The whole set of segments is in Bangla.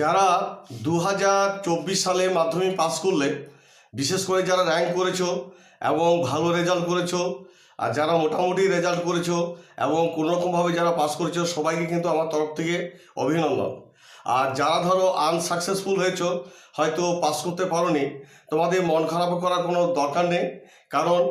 যারা দু হাজার চব্বিশ সালে মাধ্যমিক পাস করলে, বিশেষ করে যারা র্যাঙ্ক করেছ এবং ভালো রেজাল্ট করেছ আর যারা মোটামুটি রেজাল্ট করেছ এবং কোনোরকমভাবে যারা পাস করেছ, সবাইকে কিন্তু আমার তরফ থেকে অভিনন্দন। আর যারা ধরো আনসাকসেসফুল হয়েছো, হয়তো পাস করতে পারোনি, তোমাদের মন খারাপ করার কোনো দরকার নেই। কারণ,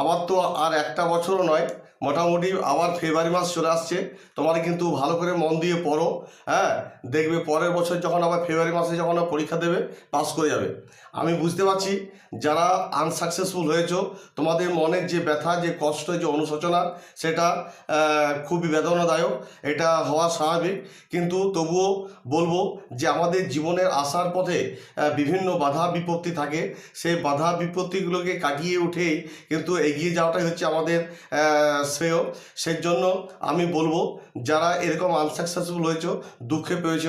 আবার তো আর একটা বছরও নয় মোটামুটি আবার ফেব্রুয়ারি মাস চলে আসছে। তোমার কিন্তু ভালো করে মন দিয়ে পড়ো হ্যাঁ? দেখবে পরের বছর যখন আবার ফেব্রুয়ারি মাসে যখন পরীক্ষা দেবে পাস করে যাবে। আমি বুঝতে পারছি, যারা আনসাকসেসফুল হয়েছো, তোমাদের মনের যে ব্যথা, যে কষ্ট, যে অনুশোচনা, সেটা খুবই বেদনাদায়ক। এটা হওয়া স্বাভাবিক। কিন্তু তবুও বলব যে আমাদের জীবনের আসার পথে বিভিন্ন বাধা বিপত্তি থাকে। সেই বাধা বিপত্তিগুলোকে কাটিয়ে উঠেই কিন্তু এগিয়ে যাওয়াটাই হচ্ছে আমাদের শ্রেয়। সেই জন্য আমি বলব, যারা এরকম আনসাকসেসফুল হয়েছো, দুঃখে পেয়েছ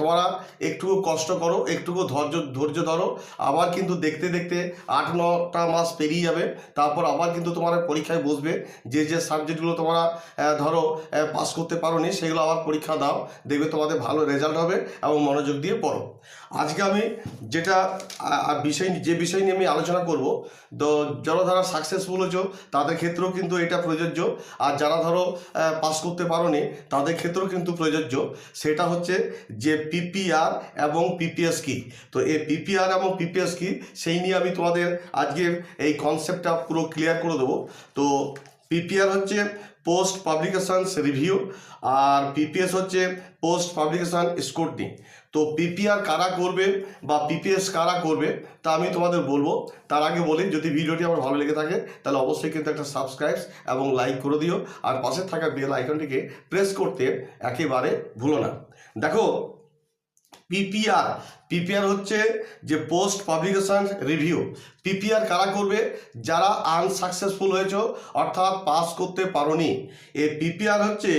তোমরা একটু কষ্ট করো একটুকু ধৈর্য ধৈর্য ধরো। আবার কিন্তু দেখতে দেখতে আট, নটা মাস পেরিয়ে যাবে। তারপর আবার কিন্তু তোমার পরীক্ষায় বসবে। যে যে সাবজেক্টগুলো তোমরা ধরো পাস করতে পারো নি সেগুলো আবার পরীক্ষা দাও। দেখবে তোমাদের ভালো রেজাল্ট হবে এবং মনোযোগ দিয়ে পড়ো। আজকে আমি যেটা বিষয়, যে বিষয় নিয়ে আমি আলোচনা করব, তো যারা যারা সাকসেসফুল হয়েছো, তাদের ক্ষেত্রেও কিন্তু এটা প্রযোজ্য। আর যারা ধরো পাস করতে পারোনি, তাদের ক্ষেত্রেও কিন্তু প্রযোজ্য। সেটা হচ্ছে যে পিপিআর এবং পিপিএস কি তো এই পিপিআর এবং পিপিএস কি সেই নিয়ে আমি তোমাদের আজকের এই কনসেপ্টটা পুরো ক্লিয়ার করে দেবো। তো পিপিআর হচ্ছে পোস্ট পাবলিকেশনস রিভিউ আর পিপিএস হচ্ছে পোস্ট পাবলিকেশান স্কুটনি তো পিপিআর কারা করবে বা পিপিএস কারা করবে তা আমি তোমাদের বলব। তার আগে বলি, যদি ভিডিওটি আমার ভালো লেগে থাকে, তাহলে অবশ্যই কিন্তু একটা সাবস্ক্রাইব এবং লাইক করে দিও। আর পাশে থাকা বেল আইকনটিকে প্রেস করতে একেবারে ভুলো না। দেখো পিপিআর পিপিআর হচ্ছে যে পোস্ট পাবলিকেশন রিভিউ পিপিআর কারা করবে? যারা আনসাকসেসফুল হয়েছ, অর্থাৎ পাস করতে পারোনি। এই পিপিআর হচ্ছে,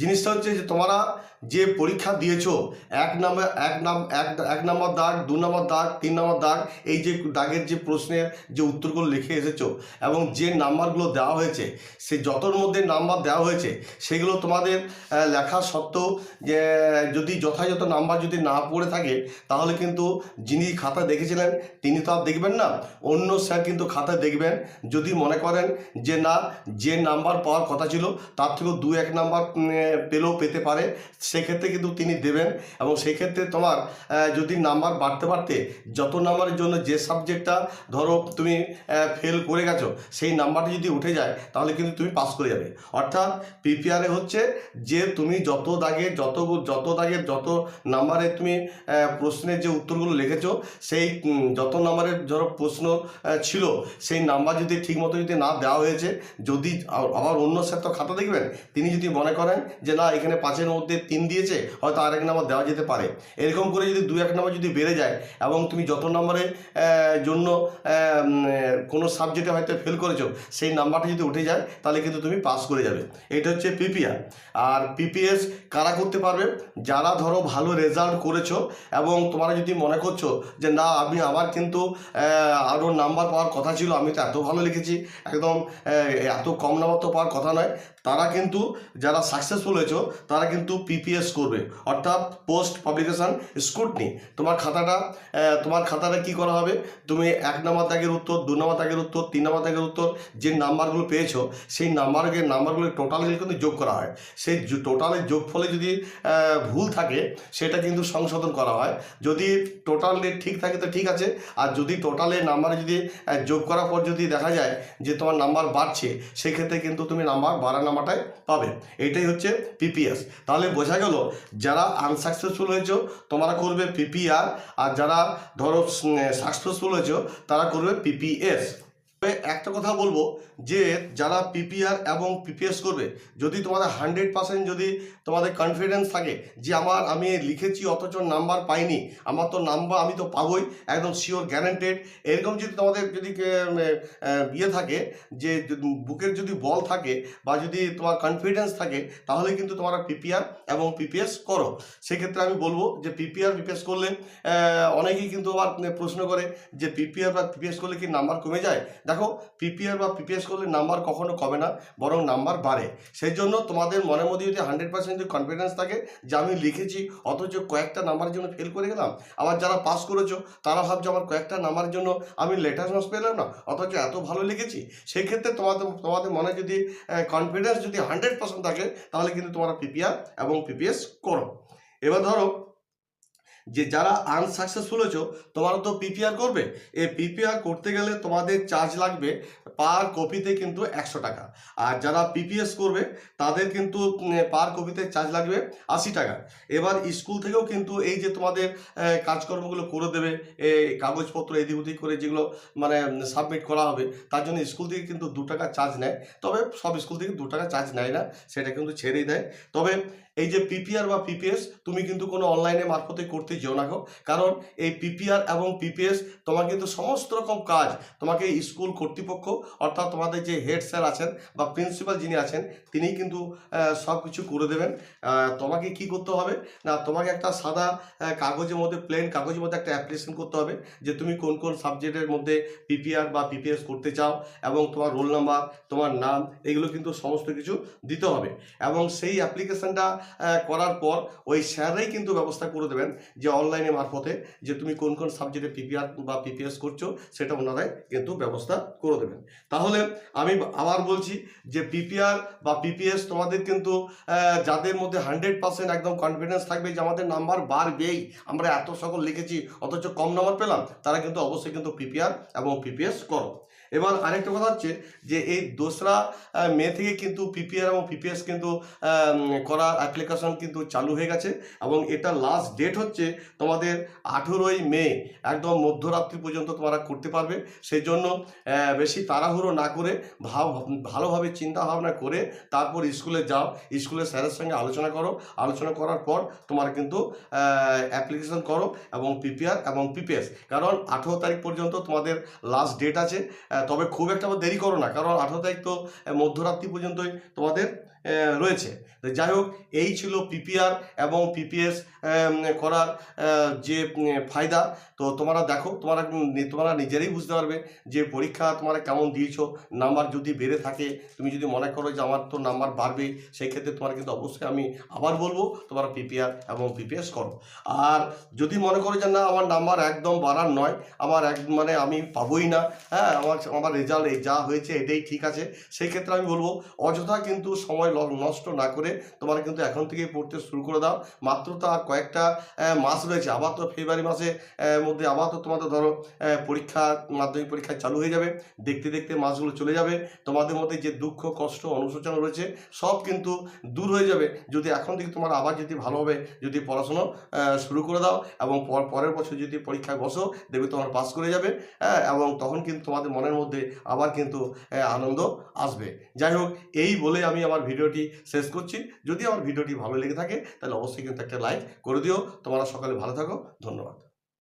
জিনিসটা হচ্ছে যে তোমরা যে পরীক্ষা দিয়েছ, এক নাম্বার, এক নাম, এক এক নম্বর দাগ, দু নম্বর দাগ, তিন নম্বর দাগ, এই যে দাগের যে প্রশ্নের যে উত্তরগুলো লিখে এসেছ এবং যে নাম্বারগুলো দেওয়া হয়েছে, সে যতর মধ্যে নাম্বার দেওয়া হয়েছে, সেগুলো তোমাদের লেখা সত্ত্বেও যে, যদি যথাযথ নাম্বার যদি না পড়ে থাকে, তাহলে কিন্তু যিনি খাতা দেখেছিলেন, তিনি তো আর দেখবেন না। অন্য স্যার কিন্তু খাতা দেখবেন, যদি মনে করেন যে না, যে নাম্বার পাওয়ার কথা ছিল, তার থেকেও দু এক নাম্বার পেলেও পেতে পারে সেক্ষেত্রে কিন্তু তিনি দেবেন এবং সেক্ষেত্রে তোমার যদি নাম্বার বাড়তে বাড়তে যত নাম্বারের জন্য যে সাবজেক্টটা ধরো তুমি ফেল করে গেছো, সেই নাম্বারটা যদি উঠে যায়, তাহলে কিন্তু তুমি পাস করে যাবে। অর্থাৎ পিপিআরে হচ্ছে যে তুমি যত দাগে, যত যত দাগের যত নাম্বারে তুমি প্রশ্নের যে উত্তরগুলো লিখেছো, সেই যত নাম্বারের ধরো প্রশ্ন ছিল, সেই নাম্বার যদি ঠিকমতো যদি না দেওয়া হয়েছে, যদি আবার অন্য স্যার তো খাতা দেখবেন, তিনি যদি মনে করেন যে না, এখানে পাঁচের মধ্যে তিন দিয়েছে, হয়তো আর এক নাম্বার দেওয়া যেতে পারে। এরকম করে যদি দু এক নাম্বার যদি বেড়ে যায় এবং তুমি যত নাম্বারের জন্য কোনো সাবজেক্টে হয়তো ফেল করেছ, সেই নাম্বারটা যদি উঠে যায়, তাহলে কিন্তু তুমি পাস করে যাবে। এটা হচ্ছে পিপিআর আর পিপিএস কারা করতে পারবে? যারা ধরো ভালো রেজাল্ট করেছ এবং তোমরা যদি মনে করছ যে, না, আমি আমার কিন্তু আরও নাম্বার পাওয়ার কথা ছিল, আমি তো এত ভালো লিখেছি, একদম এত কম নাম্বার তো পাওয়ার কথা নয়, তারা কিন্তু, যারা সাকসেসফুল হয়েছো, তারা কিন্তু পিপিএস করবে। অর্থাৎ পোস্ট পাবলিকেশান স্কুটনি তোমার খাতাটা তোমার খাতাটা কি করা হবে? তুমি এক নম্বর দাগের উত্তর, দু নম্বর দাগের উত্তর, তিন নম্বর দাগের উত্তর, যে নাম্বারগুলো পেয়েছ, সেই নাম্বারকে, নাম্বারগুলো টোটালগুলো কিন্তু যোগ করা হয়। সেই টোটালের যোগফলে যদি ভুল থাকে, সেটা কিন্তু সংশোধন করা হয়। যদি টোটাল ঠিক থাকে, তো ঠিক আছে। আর যদি টোটালে নাম্বারে যদি যোগ করার পর যদি দেখা যায় যে তোমার নাম্বার বাড়ছে, সেক্ষেত্রে কিন্তু তুমি নাম্বার বাড়া নাম্বারটাই পাবে। এটাই হচ্ছে পিপিএস তাহলে বোঝা গেল, যারা আনসাকসেসফুল হয়েছো, তোমরা করবে পিপিআর আর যারা ধরো সাকসেসফুল হয়েছো, তারা করবে পিপিএস একটা কথা বলব যে যারা পিপিআর এবং পিপিএস করবে, যদি তোমাদের হান্ড্রেড পার্সেন্ট যদি তোমাদের কনফিডেন্স থাকে যে আমার আমি লিখেছি অথচ নাম্বার পাইনি, আমার তো নাম্বার আমি তো পাবোই, একদম শিওর গ্যারান্টেড এরকম যদি তোমাদের যদি ইয়ে থাকে যে বুকের যদি বল থাকে বা যদি তোমার কনফিডেন্স থাকে, তাহলে কিন্তু তোমরা পিপিআর এবং পিপিএস করো। সেক্ষেত্রে আমি বলব যে পিপিআর পিপিএস করলে অনেকেই কিন্তু আবার প্রশ্ন করে যে পিপিআর বা পিপিএস করলে কি নাম্বার কমে যায়? দেখো পিপিআর বা পিপিএস করলে নাম্বার কখনো কমে না, বরং নাম্বার বাড়ে। সেই জন্য তোমাদের মনের মধ্যে যদি হান্ড্রেড পার্সেন্ট যদি কনফিডেন্স থাকে যে আমি লিখেছি, অথচ কয়েকটা নাম্বারের জন্য ফেল করে গেলাম, আবার যারা পাস করেছ, তারা ভাবছে আমার কয়েকটা নাম্বারের জন্য আমি লেটার মাস পেলাম না, অথচ এত ভালো লিখেছি। সেই ক্ষেত্রে তোমাদের তোমাদের মনে যদি কনফিডেন্স যদি হান্ড্রেড পার্সেন্ট থাকে, তাহলে কিন্তু তোমরা পিপিআর এবং পিপিএস করো। এবার ধরো যে যারা আনসাকসেসফুল হয়েছো, তোমার তো পিপিআর করবে। এই পিপিআর করতে গেলে তোমাদের চার্জ লাগবে পার কপিতে কিন্তু একশো টাকা। আর যারা পিপিএস করবে, তাদের কিন্তু পার কপিতে চার্জ লাগবে আশি টাকা। এবার স্কুল থেকেও কিন্তু এই যে তোমাদের কাজকর্মগুলো করে দেবে এই কাগজপত্র এদিক ওদিক করে যেগুলো মানে সাবমিট করা হবে, তার জন্য স্কুল থেকে কিন্তু দু টাকা চার্জ নেয়। তবে সব স্কুল থেকে দু টাকা চার্জ নেয় না, সেটা কিন্তু ছেড়েই দেয়। তবে এই যে পিপিআর বা পিপিএস তুমি কিন্তু কোনো অনলাইনে মারফতে করতে যেও না। কারণ এই পিপিআর এবং পিপিএস তোমার কিন্তু সমস্ত রকম কাজ তোমাকে স্কুল কর্তৃপক্ষ অর্থাৎ তোমাদের যে হেড স্যার আছেন বা প্রিন্সিপাল যিনি আছেন তিনি কিন্তু সব কিছু করে দেবেন। তোমাকে কি করতে হবে? না, তোমাকে একটা সাদা কাগজের মধ্যে প্লেন কাগজের মধ্যে একটা অ্যাপ্লিকেশন করতে হবে যে তুমি কোন কোন সাবজেক্টের মধ্যে পিপিআর বা পিপিএস করতে চাও এবং তোমার রোল নাম্বার তোমার নাম, এগুলো কিন্তু সমস্ত কিছু দিতে হবে। এবং সেই অ্যাপ্লিকেশনটা করার পর ওই স্যাররাই কিন্তু ব্যবস্থা করে দেবেন যে অনলাইনে মারফতে যে তুমি কোন কোন সাবজেক্টে পিপিআর বা পিপিএস করছ, সেটা ওনারাই কিন্তু ব্যবস্থা করে দেবেন। তাহলে আমি আবার বলছি যে পিপিআর বা পিপিএস তোমাদের কিন্তু যাদের মধ্যে হান্ড্রেড পার্সেন্ট একদম কনফিডেন্স থাকবে যে আমাদের নাম্বার বাড়বেই, আমরা এত সকল লিখেছি, অথচ কম নাম্বার পেলাম, তারা কিন্তু অবশ্যই কিন্তু পিপিআর এবং পিপিএস করো। এবার আরেকটা কথা হচ্ছে যে এই দোসরা মে থেকে কিন্তু পিপিআর এবং পিপিএস কিন্তু করার অ্যাপ্লিকেশন কিন্তু চালু হয়ে গেছে এবং এটা লাস্ট ডেট হচ্ছে তোমাদের আঠেরোই মে, একদম মধ্যরাত্রি পর্যন্ত তোমরা করতে পারবে। সেই জন্য বেশি তাড়াহুড়ো না করে ভাব, ভালোভাবে চিন্তা ভাবনা করে তারপর স্কুলে যাও। স্কুলে স্যারের সঙ্গে আলোচনা করো। আলোচনা করার পর তোমার কিন্তু অ্যাপ্লিকেশন করো এবং পিপিআর এবং পিপিএস কারণ আঠেরো তারিখ পর্যন্ত তোমাদের লাস্ট ডেট আছে। তবে খুব একটা দেরি করো না। কারণ আঠারো তারিখ তো মধ্যরাত্রি পর্যন্তই তোমাদের রয়েছে। যাই হোক, এই ছিল পিপিআর এবং পিপিএস করার যে ফায়দা। তো তোমরা দেখো, তোমরা তোমরা নিজেরাই বুঝতে পারবে যে পরীক্ষা তোমরা কেমন দিয়েছ। নাম্বার যদি বেড়ে থাকে, তুমি যদি মনে করো যে আমার তো নাম্বার বাড়বে, সেই ক্ষেত্রে তোমার কিন্তু অবশ্যই আমি আবার বলব, তোমরা পিপিআর এবং পিপিএস করো। আর যদি মনে করো যে না, আমার নাম্বার একদম বাড়ার নয়, আমার এক মানে আমি পাবোই না হ্যাঁ আমার আমার রেজাল্ট যা হয়েছে এটাই ঠিক আছে, সেই ক্ষেত্রে আমি বলব, অযথা কিন্তু সময় ল- নষ্ট না করে তোমরা কিন্তু এখন থেকেই পড়তে শুরু করে দাও। মাত্র তো আর কয়েকটা মাস রয়েছে। আবার তো ফেব্রুয়ারি মাসে মধ্যে আবার তো তোমাদের ধরো পরীক্ষা, মাধ্যমিক পরীক্ষা চালু হয়ে যাবে। দেখতে দেখতে মাসগুলো চলে যাবে। তোমাদের মধ্যে যে দুঃখ, কষ্ট, অনুশোচনা রয়েছে, সব কিন্তু দূর হয়ে যাবে। যদি এখন থেকে তোমার আবার যদি ভালোভাবে যদি পড়াশুনো শুরু করে দাও এবং পর- পরের বছর যদি পরীক্ষায় বসো, দেখবে তোমার পাস করে যাবে এবং তখন কিন্তু তোমাদের মনের মধ্যে আবার কিন্তু আনন্দ আসবে। যাই হোক, এই বলে আমি আমার ভিডিওটি শেষ করছি। যদি আমার ভিডিওটি ভালো লেগে থাকে, তাহলে অবশ্যই কিন্তু একটা লাইক করে দিও। তোমরা সকালে ভালো থাকো। ধন্যবাদ।